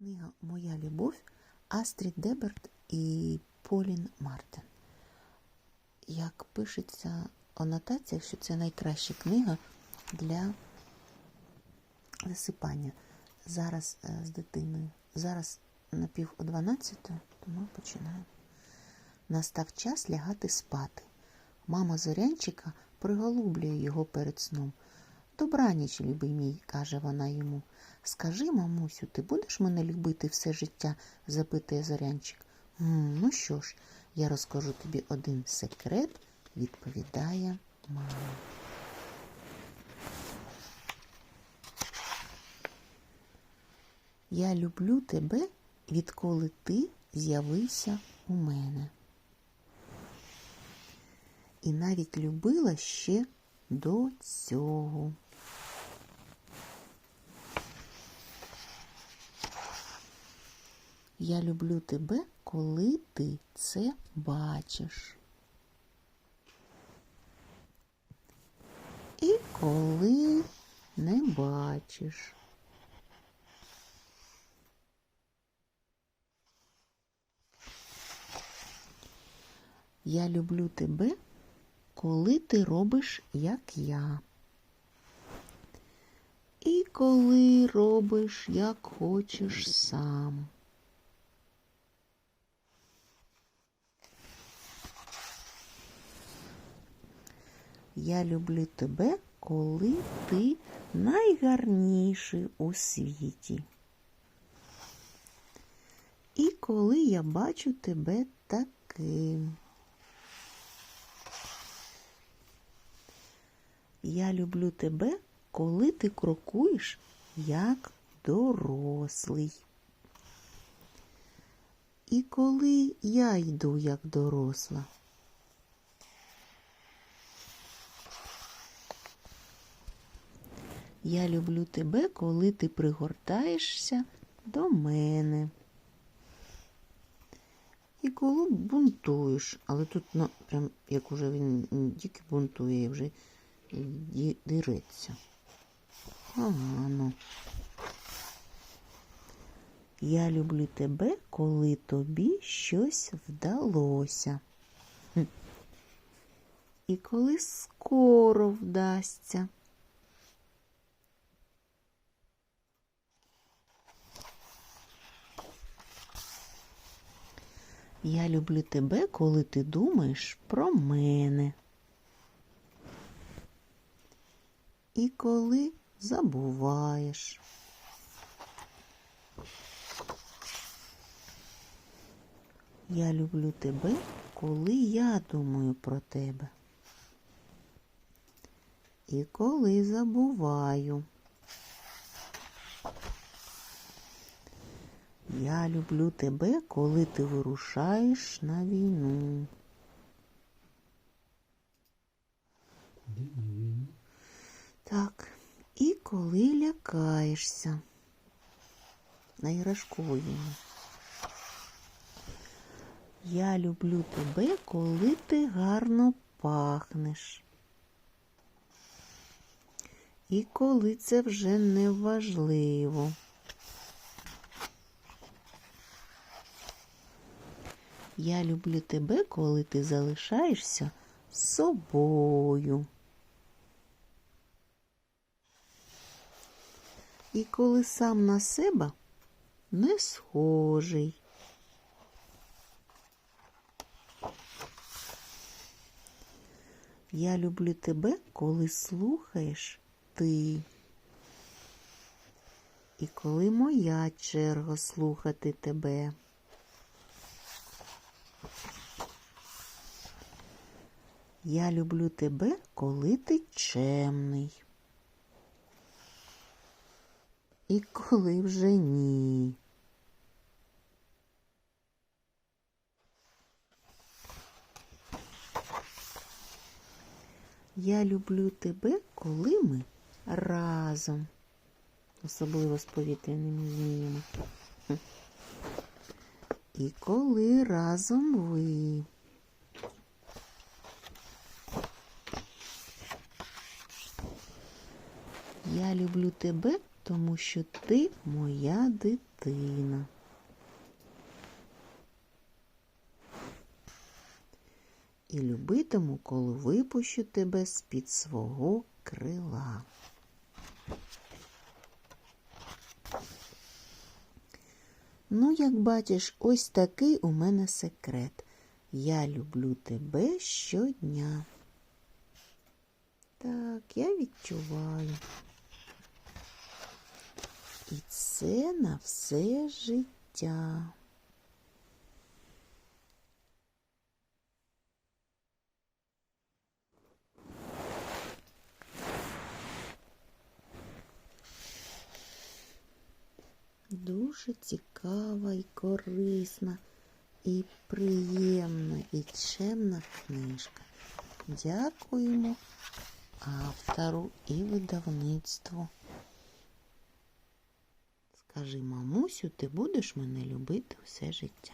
Книга Моя любов Астрід Деберт і Полін Мартин. Як пишеться у нотаціях, що це найкраща книга для засипання. Зараз е, з дитиною. Зараз на пів о 12, тому починаємо. Настав час лягати спати. Мама зорянчика приголублює його перед сном. Добраніч, любий мій, каже вона йому. Скажи, мамусю, ти будеш мене любити все життя? запитує зорянчик. «М, ну що ж, я розкажу тобі один секрет, відповідає мама. Я люблю тебе, відколи ти з'явився у мене. І навіть любила ще до цього. Я люблю тебе, коли ти це бачиш. І коли не бачиш. Я люблю тебе, коли ти робиш, як я. І коли робиш, як хочеш сам. Я люблю тебе, коли ти найгарніший у світі. І коли я бачу тебе таким. Я люблю тебе, коли ти крокуєш як дорослий. І коли я йду як доросла. Я люблю тебе, коли ти пригортаєшся до мене. І коли бунтуєш, але тут ну, прям як уже він тільки бунтує, а вже ді- диреться. Ага, ну. Я люблю тебе, коли тобі щось вдалося. І коли скоро вдасться. Я люблю тебе, коли ти думаєш про мене. І коли забуваєш. Я люблю тебе, коли я думаю про тебе. І коли забуваю. Я люблю тебе, коли ти вирушаєш на війну. Так, і коли лякаєшся на іграшкову. Я люблю тебе, коли ти гарно пахнеш. І коли це вже не важливо. Я люблю тебе, коли ти залишаєшся собою. І коли сам на себе не схожий. Я люблю тебе, коли слухаєш ти. І коли моя черга слухати тебе. Я люблю тебе, коли ти чемний. І коли вже ні. Я люблю тебе, коли ми разом, особливо з повітряними зміями. І коли разом ви. Я люблю тебе, тому що ти моя дитина. І любитиму, коли випущу тебе з-під свого крила. Ну, як бачиш, ось такий у мене секрет. Я люблю тебе щодня. Так, я відчуваю. І це на все життя. Дуже цікава і корисна, і приємна, і чемна книжка. Дякуємо автору і видавництву. Скажи, мамусю, ти будеш мене любити все життя.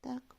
Так,